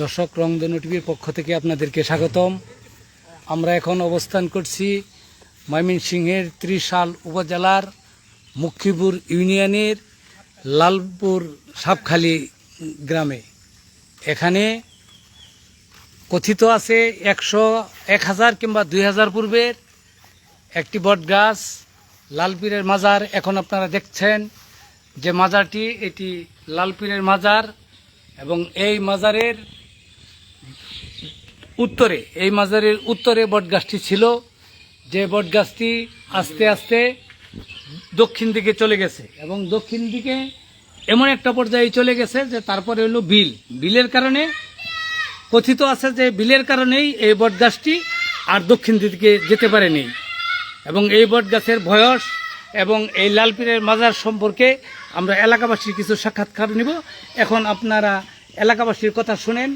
দর্শক রংধনু টিভির পক্ষ থেকে আপনাদেরকে স্বাগতম। আমরা এখন অবস্থান করছি ময়মনসিংহের ত্রিশাল উপজেলার মুখিপুর ইউনিয়নের লালপুর সাপখালি গ্রামে। এখানে কথিত আছে একশো এক হাজার কিংবা দুই হাজার পূর্বের একটি বট গাছ লালপীরের মাজার এখন আপনারা দেখছেন। যে মাজারটি, এটি লালপীরের মাজার এবং এই মাজারের উত্তরে, এই মাজারের উত্তরে বটগাছটি ছিল। যে বটগাছটি আস্তে আস্তে দক্ষিণ দিকে চলে গেছে এবং দক্ষিণ দিকে এমন একটা পর্যায়ে চলে গেছে যে তারপরে হলো বিল। বিলের কারণে কথিত আছে যে বিলের কারণেই এই বটগাছটি আর দক্ষিণ দিকে যেতে পারেনি। এবং এই বটগাছের বয়স এবং এই লালপীরের মাজার সম্পর্কে আমরা এলাকাবাসীর কিছু সাক্ষাৎকার নিব। এখন আপনারা এলাকাবাসীর কথা শুনেন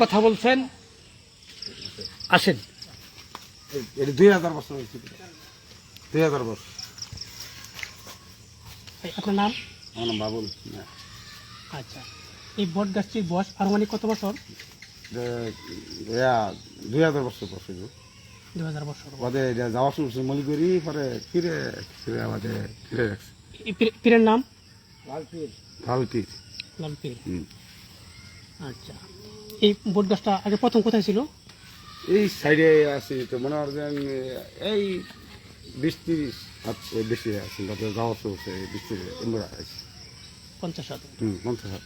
কথা বলছেন। আসেন। এটা দুই হাজার বছর দুই হাজার বছর। আপনার নাম? আমার নাম বাবুল। আচ্ছা। এই বট গাছটির বয়স আনুমানিক কত বছর? দুই হাজার বছর বছর দু হাজার বছর বাদে যাওয়া শুরু করছে পরে ফিরে ফিরে আমাদের ফিরে রাখছে পীরের নাম? লাল পীর হুম। আচ্ছা। এই বট গাছটা আগে প্রথম কোথায় ছিল? এই সাইডে আছে তো মনে হয় যে এই বিশ তিরিশ হাত বেশি আছে বাদে যাওয়া এই বিশ তিরিশ আমরা আছে পঞ্চাশ হাত হুম পঞ্চাশ হাত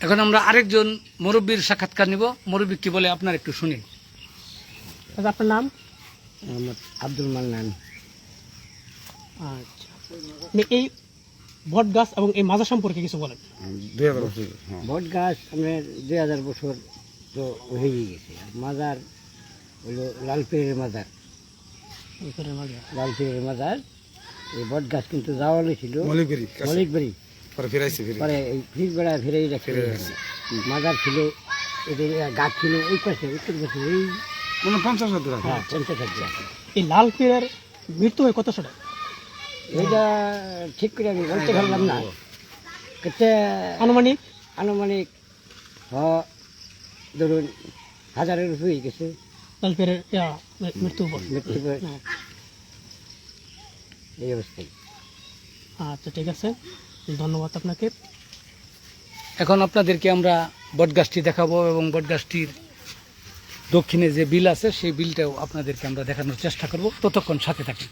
এখন আমরা আরেকজন মুরব্বীর সাক্ষাৎকার নিব। মুরব্বী কি বলে আপনার একটু শুনি। আচ্ছা আপনার নাম? আব্দুল মান্নান। আচ্ছা। এই বট গাছ এবং এই মাজা সম্পর্কে কিছু বলেন। হুম, দুই হাজার বছর হ্যাঁ। বট গাছ আপনার দুই হাজার বছর তো হয়ে গেছে। মাজার হলো লালপীরের মাজার। লালপীরের মাজার। এই বট গাছ কিন্তু যাওয়া ছিল। মলিকবাড়ি পরে ফিরাইছে ফিরে পরে এই ফির বেড়া ফিরেই রাখছে। মাজার ছিল এদের গাছ ছিল ওই পাশে উত্তর পাশে এই মানে পঞ্চাশ হাত রাখে হ্যাঁ পঞ্চাশ হাজার এই লাল পীরের মৃত্যু হয় কত সালে? এইটা ঠিক করে আমি বলতে পারলাম না। কেতে আনুমানিক? আনুমানিক হ ধরুন হাজারের হয়ে গেছে। ইয়া, মৃত্যু মৃত্যু হ্যাঁ। এই অবস্থায়। আচ্ছা ঠিক আছে। ধন্যবাদ আপনাকে। এখন আপনাদেরকে আমরা বটগাছটি দেখাবো এবং বটগাছটির দক্ষিণে যে বিল আছে সেই বিলটাও আপনাদেরকে আমরা দেখানোর চেষ্টা করব। ততক্ষণ সাথে থাকি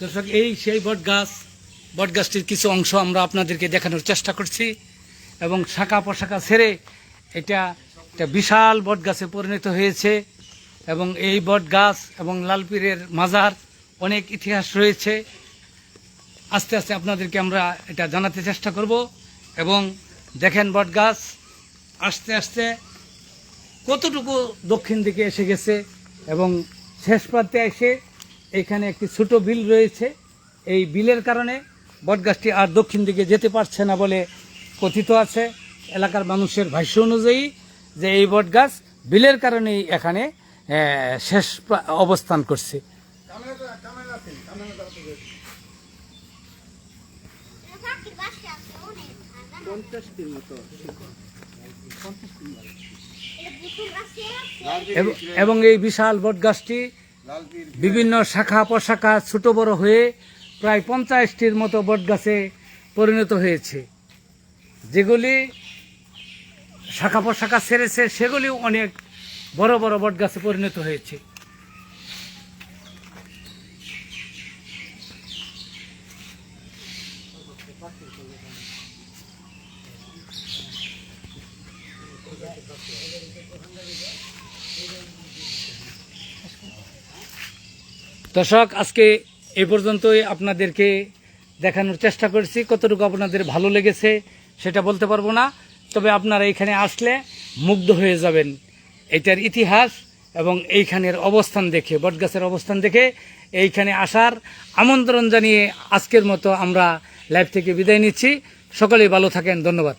দর্শক, এই সেই বট গাছ বট গাছটির কিছু অংশ আমরা আপনাদেরকে দেখানোর চেষ্টা করছি এবং শাখা পোশাখা ছেড়ে এটা একটা বিশাল বট গাছে পরিণত হয়েছে এবং এই বট গাছ এবং লালপীরের মাজার অনেক ইতিহাস রয়েছে। আস্তে আস্তে আপনাদেরকে আমরা এটা জানাতে চেষ্টা করব এবং দেখেন বট গাছ আস্তে আস্তে কতটুকু দক্ষিণ দিকে এসে গেছে এবং শেষ প্রান্তে এসে এখানে একটি ছোট বিল রয়েছে। এই বিলের কারণে বটগাছটি আর দক্ষিণ দিকে যেতে পারছে না বলে কথিত আছে। এলাকার মানুষের ভাষ্য অনুযায়ী যে এই বটগাছ বিলের কারণেই এখানে শেষ অবস্থান করছে। এবং- এবং এই বিশাল বটগাছটি বিভিন্ন শাখা প্রশাখা ছোট বড় হয়ে প্রায় পঞ্চাশটির মতো বটগাছে পরিণত হয়েছে। যেগুলি শাখা প্রশাখা ছেড়েছে, সেগুলিও অনেক বড় বড় বটগাছে পরিণত হয়েছে। দর্শক, আজকে এই পর্যন্তই আপনাদেরকে দেখানোর চেষ্টা করছি। কতটুকু আপনাদের ভালো লেগেছে সেটা বলতে পারব না, তবে আপনারা এখানে আসলে মুগ্ধ হয়ে যাবেন। এটার ইতিহাস এবং এইখানের অবস্থান দেখে, বটগাছের অবস্থান দেখে এইখানে আসার আমন্ত্রণ জানিয়ে আজকের মতো আমরা লাইভ থেকে বিদায় নিচ্ছি। সকলেই ভালো থাকেন, ধন্যবাদ।